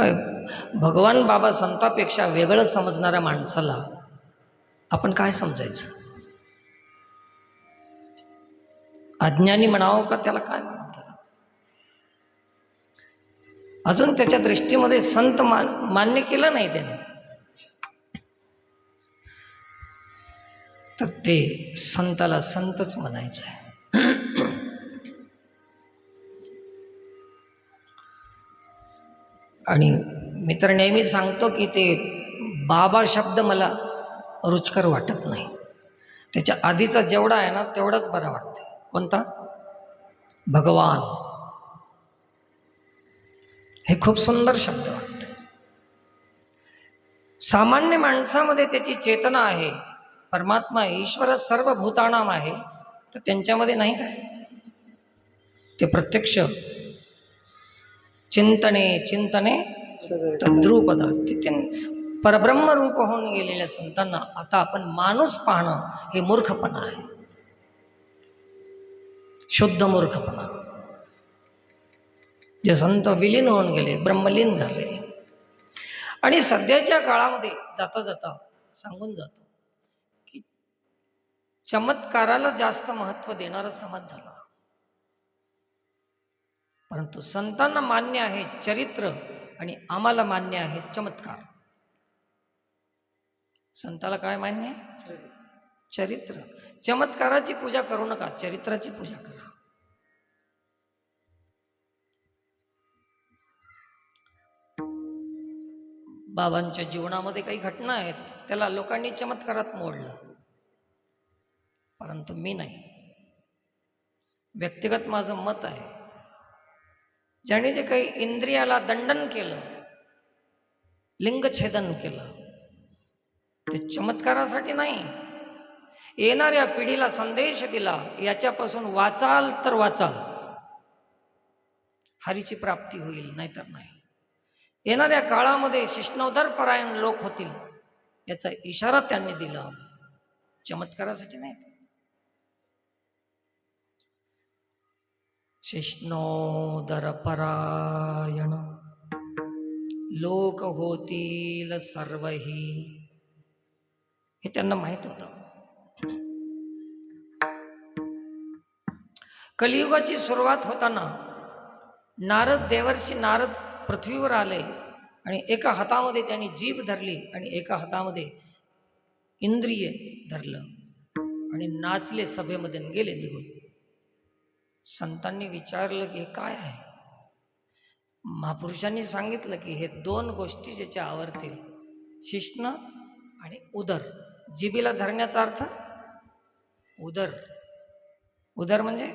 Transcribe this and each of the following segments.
काय भगवान बाबा संतापेक्षा वेगळं समजणाऱ्या माणसाला आपण काय समजायचं? अज्ञानी म्हणावं का त्याला काय म्हणावं त्याला? अजून त्याच्या दृष्टीमध्ये संत मान मान्य केलं नाही त्याने. तर ते संताला संतच म्हणायचं आहे. आणि मी तर नेहमी सांगतो की ते बाबा शब्द मला रुचकर वाटत नाही. त्याच्या आधीचा जेवढा आहे ना तेवढाच बरा वाटते कोणता? भगवान. हे खूप सुंदर शब्द वाटते सामान्य माणसामध्ये त्याची चेतना आहे. परमात्मा ईश्वर सर्व भूतानाम आहे. तर त्यांच्यामध्ये नाही काय? ते प्रत्यक्ष चिंतने चिंतने तद्रूपदा तिथे परब्रह्मरूप होऊन गेलेल्या संतांना आता आपण माणूस पाहणं हे मूर्खपणा आहे. शुद्ध मूर्खपणा. जे संत विलीन होऊन गेले ब्रह्मलीन झाले. आणि सध्याच्या काळामध्ये जाता जाता सांगून जातो की चमत्काराला जास्त महत्त्व देणारा समाज झाला. परंतु संतांना मान्य आहे चरित्र आणि आम्हाला मान्य आहे चमत्कार. संताला काय मान्य? आहे चरित्र. चमत्काराची पूजा करू नका चरित्राची पूजा करा. बाबांच्या जीवनामध्ये काही घटना आहेत त्याला लोकांनी चमत्कारात मोडलं. परंतु मी नाही. व्यक्तिगत माझं मत आहे ज्याने जे काही इंद्रियाला दंडन केलं लिंगछेदन केलं ते चमत्कारासाठी नाही. येणाऱ्या पिढीला संदेश दिला याच्यापासून वाचाल तर वाचाल. हरीची प्राप्ती होईल नाहीतर नाही. येणाऱ्या काळामध्ये शिष्णोधर परायण लोक होतील याचा इशारा त्यांनी दिला. चमत्कारासाठी नाही. शिष्णोदरपरायण। लोक होतील सर्वही। हे त्यांना माहीत होतं. कलियुगाची सुरुवात होताना नारद देवर्षी नारद पृथ्वीवर आले आणि एका हातामध्ये त्यांनी जीभ धरली आणि एका हातामध्ये इंद्रिय धरलं आणि नाचले सभेमध्ये गेले निघून. संतांनी विचारलं की हे काय आहे? महापुरुषांनी सांगितलं की हे दोन गोष्टी ज्याच्या आवडतील शिष्ण आणि उदर. जिबीला धरण्याचा अर्थ उदर. उदर म्हणजे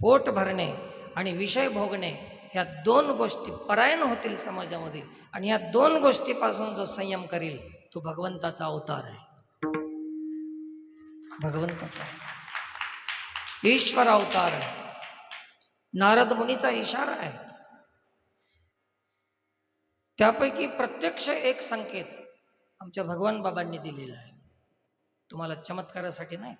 पोट भरणे आणि विषय भोगणे. ह्या दोन गोष्टी परायण होतील समाजामध्ये आणि या दोन गोष्टीपासून जो संयम करील तो भगवंताचा अवतार आहे. भगवंताचा अवतार. ईश्वर अवतार आहेत. नारद मुनीचा इशारा आहे. त्यापैकी प्रत्यक्ष एक संकेत आमच्या भगवान बाबांनी दिलेला आहे. तुम्हाला चमत्कारासाठी नाही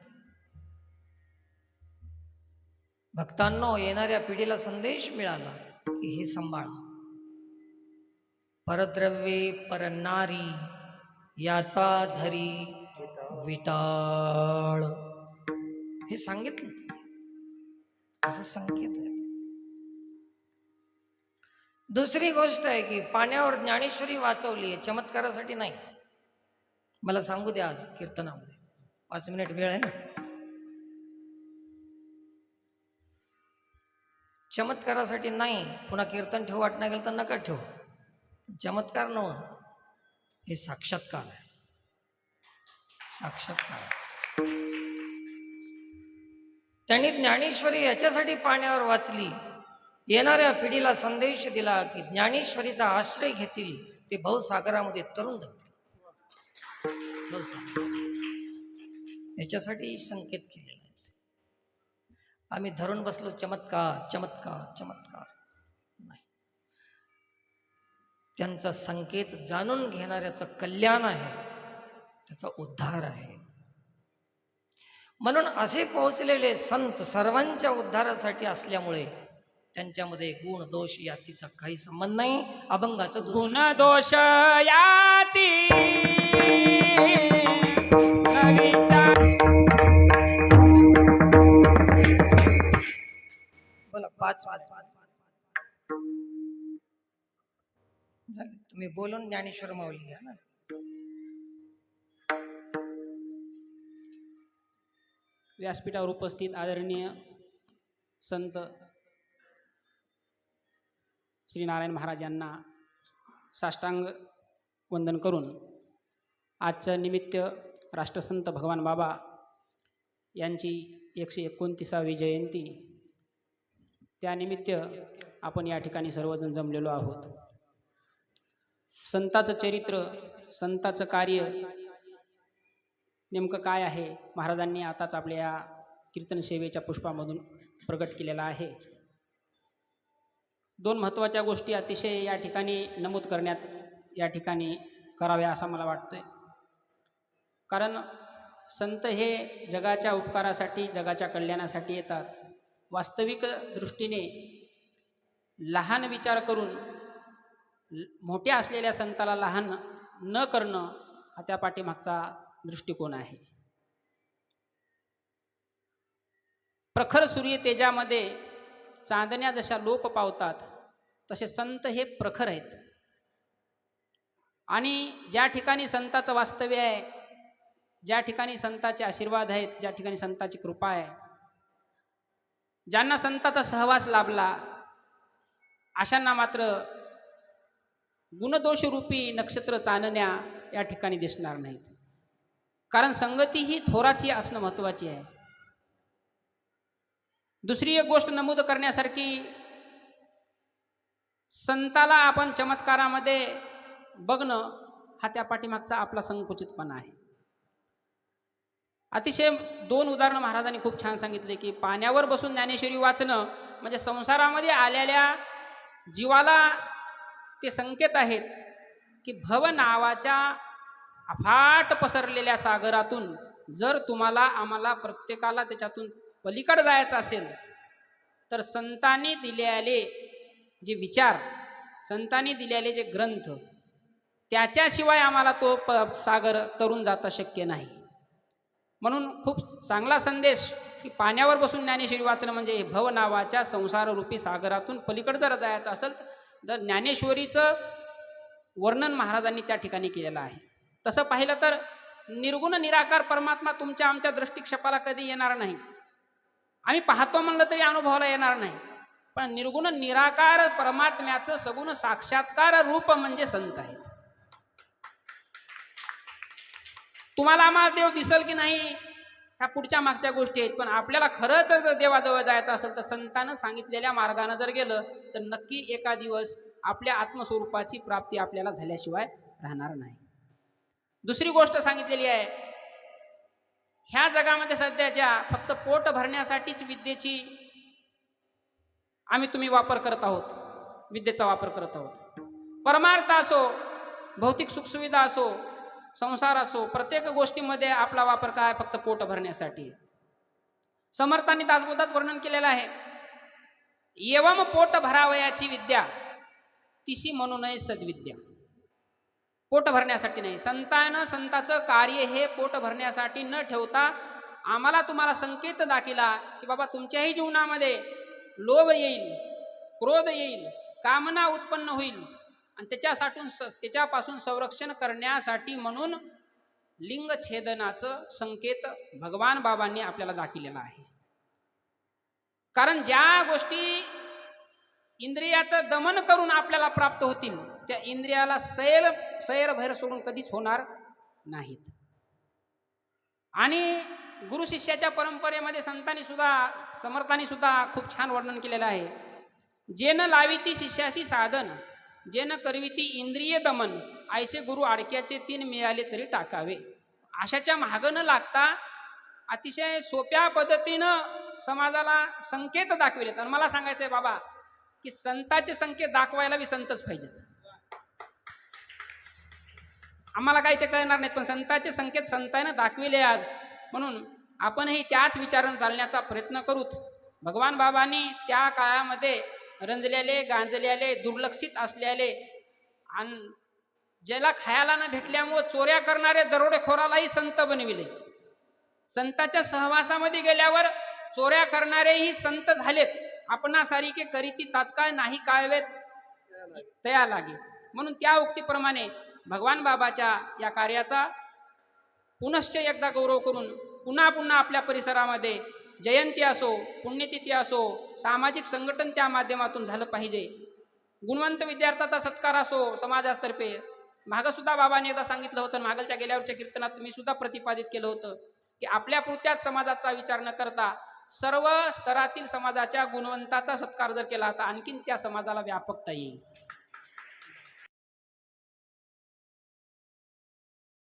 भक्तांनो येणाऱ्या पिढीला संदेश मिळाला की हे सांभाळा. परद्रव्ये परनारी याचा धरी विटाळ. हे सांगितलं. असा संकेत आहे. दुसरी गोष्ट आहे की पाण्यावर ज्ञानेश्वरी वाचवली आहे चमत्कारासाठी नाही. मला सांगू द्या आज कीर्तनामध्ये. पाच मिनिट वेळ आहे ना? चमत्कारासाठी नाही पुन्हा कीर्तन ठेवू वाटणं गेलं तर नका ठेवू. चमत्कार नव्ह. हे साक्षात्कार आहे. साक्षात्कार. आहे. त्यांनी ज्ञानेश्वरी याच्यासाठी पाण्यावर वाचली. येणाऱ्या पिढीला संदेश दिला की ज्ञानेश्वरीचा आश्रय घेतील ते भाऊसागरामध्ये तरुण जातील. याच्यासाठी संकेत केलेले आहेत. आम्ही धरून बसलो चमत्कार चमत्कार चमत्कार. नाही. त्यांचा संकेत जाणून घेणाऱ्याचं कल्याण आहे त्याचा उद्धार आहे. म्हणून असे पोहोचलेले संत सर्वांच्या उद्धारासाठी असल्यामुळे त्यांच्यामध्ये गुण दोष यातीचा काही संबंध नाही. अभंगाचं गुण दोष बोला पाच पाच. तुम्ही बोलून ज्ञानेश्वर माऊली घ्या ना. व्यासपीठावर उपस्थित आदरणीय संत श्री नारायण महाराज यांना साष्टांग वंदन करून आजचं निमित्त राष्ट्रसंत भगवान बाबा यांची एकशे एकोणतीसावी जयंती. त्यानिमित्त आपण या ठिकाणी सर्वजण जमलेलो आहोत. संताचं चरित्र संताचं कार्य नेमकं काय आहे? महाराजांनी आताच आपल्या या कीर्तन सेवेच्या पुष्पामधून प्रकट केलेला आहे. दोन महत्त्वाच्या गोष्टी अतिशय या ठिकाणी नमूद करण्यात या ठिकाणी कराव्या असं मला वाटतं कारण संत हे जगाच्या उपकारासाठी जगाच्या कल्याणासाठी येतात. वास्तविक दृष्टीने लहान विचार करून मोठ्या असलेल्या संताला लहान न करणं हा त्या पाठीमागचा दृष्टिकोन आहे. प्रखर सूर्य तेजामध्ये चांदण्या जशा लोप पावतात तसे संत हे प्रखर आहेत. आणि ज्या ठिकाणी संताचं वास्तव्य आहे ज्या ठिकाणी संताचे आशीर्वाद आहेत ज्या ठिकाणी संताची कृपा आहे ज्यांना संताचा सहवास लाभला अशांना मात्र गुणदोषरूपी नक्षत्र चांदण्या या ठिकाणी दिसणार नाहीत. कारण संगती ही थोराची असणं महत्वाची आहे. दुसरी एक गोष्ट नमूद करण्यासारखी संताला आपण चमत्कारामध्ये बघणं हा त्या पाठीमागचा आपला संकुचितपणा आहे. अतिशय दोन उदाहरणं महाराजांनी खूप छान सांगितले की पाण्यावर बसून ज्ञानेश्वरी वाचणं म्हणजे संसारामध्ये आलेल्या जीवाला ते संकेत आहेत की भव नावाच्या अफाट पसरलेल्या सागरातून जर तुम्हाला आम्हाला प्रत्येकाला त्याच्यातून पलीकडे जायचं असेल तर संतांनी दिलेले जे विचार संतांनी दिलेले जे ग्रंथ त्याच्याशिवाय आम्हाला तो प सागर तरून जाता शक्य नाही. म्हणून खूप चांगला संदेश की पाण्यावर बसून ज्ञानेश्वरी वाचणं म्हणजे भव नावाच्या संसाररूपी सागरातून पलीकडे जर जायचं असेल तर ज्ञानेश्वरीचं वर्णन महाराजांनी त्या ठिकाणी केलेलं आहे. तसं पाहिलं तर निर्गुण निराकार परमात्मा तुमच्या आमच्या दृष्टिक्षेपाला कधी येणार नाही. आम्ही पाहतो म्हणलं तरी अनुभवाला येणार नाही. पण निर्गुण निराकार परमात्म्याचं सगुण साक्षात्कार रूप म्हणजे संत आहेत. तुम्हाला आम्हाला देव दिसल की नाही ह्या पुढच्या मागच्या गोष्टी आहेत. पण आपल्याला खरंच जर देवाजवळ जायचं असेल तर संतानं सांगितलेल्या मार्गानं जर गेलं तर नक्की एका दिवस आपल्या आत्मस्वरूपाची प्राप्ती आपल्याला झाल्याशिवाय राहणार नाही. दुसरी गोष्ट सांगितलेली आहे. ह्या जगामध्ये सध्याच्या फक्त पोट भरण्यासाठीच विद्येची आम्ही तुम्ही वापर करत आहोत. विद्येचा वापर करत आहोत. परमार्थ असो भौतिक सुखसुविधा असो संसार असो प्रत्येक गोष्टीमध्ये आपला वापर काय? फक्त पोट भरण्यासाठी. समर्थांनी दासबोधात वर्णन केलेलं आहे. एवम पोट भरावयाची विद्या तिशी म्हणून सद्विद्या. पोट भरण्यासाठी नाही. संतानं संताचं कार्य हे पोट भरण्यासाठी न ठेवता आम्हाला तुम्हाला संकेत दाखिला की बाबा तुमच्याही जीवनामध्ये लोभ येईल क्रोध येईल कामना उत्पन्न होईल. आणि त्याच्यासाठी त्याच्यापासून संरक्षण करण्यासाठी म्हणून लिंग छेदनाचं संकेत भगवान बाबांनी आपल्याला दाखिलेला आहे. कारण ज्या गोष्टी इंद्रियाचं दमन करून आपल्याला प्राप्त होतील. त्या इंद्रियाला सैर सैर भैर सोडून कधीच होणार नाहीत. आणि गुरु शिष्याच्या परंपरेमध्ये संतांनी सुद्धा समर्थांनी सुद्धा खूप छान वर्णन केलेलं आहे. जेन लाविती शिष्याशी साधन जेन करविती इंद्रिय दमन ऐसे गुरु आडक्याचे तीन मिळाले तरी टाकावे. अशाच्या मागं न लागता अतिशय सोप्या पद्धतीनं समाजाला संकेत दाखविलेत. आणि मला सांगायचं आहे बाबा की संताचे संकेत दाखवायला बी संतच पाहिजेत. आम्हाला काही ते कळणार नाहीत पण संतांचे संकेत संतानं दाखविले आज. म्हणून आपणही त्याच विचारानं चालण्याचा प्रयत्न करूत. भगवान बाबांनी त्या काळामध्ये रंजलेले गांजलेले दुर्लक्षित असलेले आणि ज्याला खायला न भेटल्यामुळं चोऱ्या करणारे दरोडेखोरालाही संत बनविले. संताच्या सहवासामध्ये गेल्यावर चोऱ्या करणारेही संत झालेत. आपणासारिखे करीती तात्काळ नाही काळवेत तया लागे म्हणून त्या उक्तीप्रमाणे भगवान बाबाच्या या कार्याचा पुनश्च एकदा गौरव करून पुन्हा पुन्हा आपल्या परिसरामध्ये जयंती असो पुण्यतिथी असो सामाजिक संघटन त्या माध्यमातून झालं पाहिजे. गुणवंत विद्यार्थ्याचा सत्कार असो समाजातर्फे. मागं सुद्धा बाबांनी एकदा सांगितलं होतं मागलच्या गेल्यावरच्या कीर्तनात मी सुद्धा प्रतिपादित केलं होतं की आपल्या पुरत्याच समाजाचा विचार न करता सर्व स्तरातील समाजाच्या गुणवंताचा सत्कार जर केला तर आणखीन त्या समाजाला व्यापकता येईल.